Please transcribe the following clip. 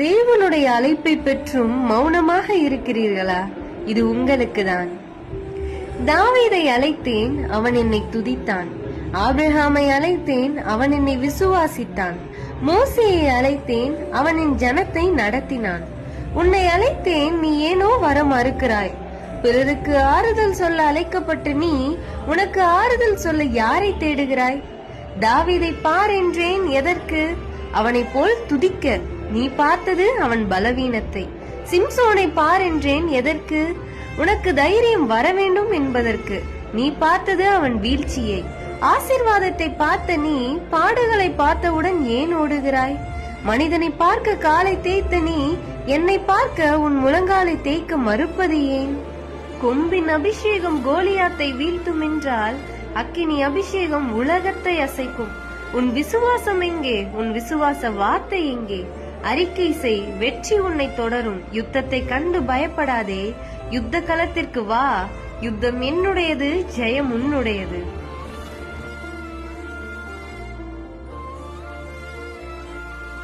தேவனுடைய அழைப்பை பெற்றும் மௌனமாக இருக்கிறீர்களா? இது உங்களுக்கு தான் தாவீதை அழைத்தேன் அவன் என்னை துதித்தான். ஆபிரகாமை அழைத்தேன் அவன் என்னை விசுவாசித்தான். மோசையை அழைத்தேன் அவன் என் ஜனத்தை நடத்தினான். உன்னை அழைத்தேன் நீ ஏனோ வர மறுக்கிறாய்? பிறருக்கு ஆறுதல் சொல்ல அழைக்கப்பட்ட நீ உனக்கு ஆறுதல் சொல்ல யாரை தேடுகிறாய்? தாவிதை பார் என்றேன் எதற்கு? அவனைப் போல் துதிக்க. நீ பார்த்தது அவன் பலவீனத்தை. சிம்சோனை பார் என்றேன் எதற்கு? உனக்கு தைரியம் வர வேண்டும் என்பதற்கு. நீ பார்த்தது அவன் வீழ்ச்சியை. ஆசிர்வாதத்தை பார்த்த நீ பாடுகளை பார்த்தவுடன் ஏன் ஓடுகிறாய்? மனிதனை பார்க்க காலை தேய்த்த நீ என்னை பார்க்க உன் முழங்காலை தேய்க்க மறுப்பது ஏன்? கொம்பின் அபிஷேகம் கோலியாத்தை வீழ்த்தும் என்றால் அக்கினி அபிஷேகம் உலகத்தை அசைக்கும். உன் விசுவாசம் எங்கே? உன் விசுவாச வார்த்தை எங்கே? அறிக்கை செய் வெற்றி உன்னை தொடரும். யுத்தத்தை கண்டு பயப்படாதே. யுத்த களத்திற்கு வா. யுத்தம் என்னுடையது ஜெயம் உன்னுடையது.